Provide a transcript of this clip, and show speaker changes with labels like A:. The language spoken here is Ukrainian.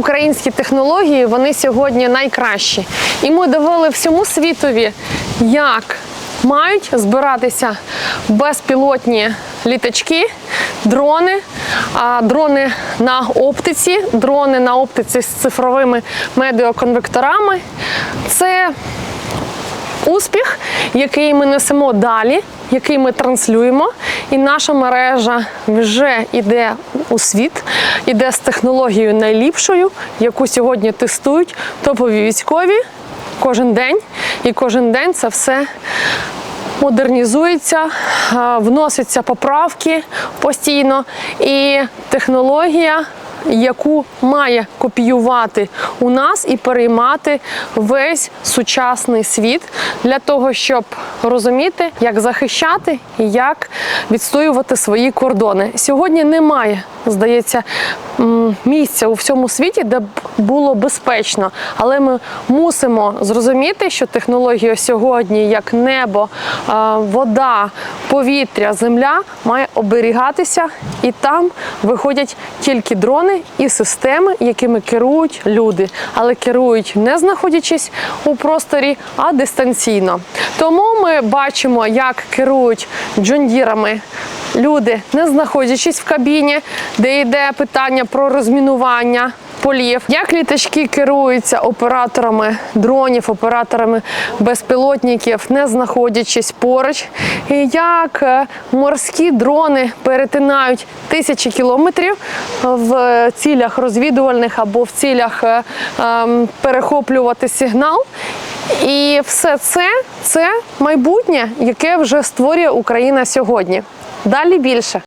A: українські технології вони сьогодні найкращі. І ми довели всьому світові, як мають збиратися безпілотні літачки, дрони, дрони на оптиці, дрони на оптиці з цифровими медіаконвекторами. Це успіх, який ми несемо далі, який ми транслюємо, і наша мережа вже йде у світ, іде з технологією найліпшою, яку сьогодні тестують топові військові кожен день. І кожен день це все модернізується, вносяться поправки постійно, і технологія. Яку має копіювати у нас і переймати весь сучасний світ для того, щоб розуміти, як захищати і як відстоювати свої кордони. Сьогодні немає, здається, місця у всьому світі, де б було безпечно, але ми мусимо зрозуміти, що технологія сьогодні, як небо, вода, повітря, земля, має оберігатися, і там виходять тільки дрони і системи, якими керують люди, але керують не знаходячись у просторі, а дистанційно. Тому ми бачимо, як керують джондірами люди, не знаходячись в кабіні, де йде питання про розмінування полів, як літачки керуються операторами дронів, операторами безпілотників, не знаходячись поруч, і як е, морські дрони перетинають тисячі кілометрів в цілях розвідувальних або в цілях е, ем, перехоплювати сигнал. І все це це майбутнє, яке вже створює Україна сьогодні. Далі більше.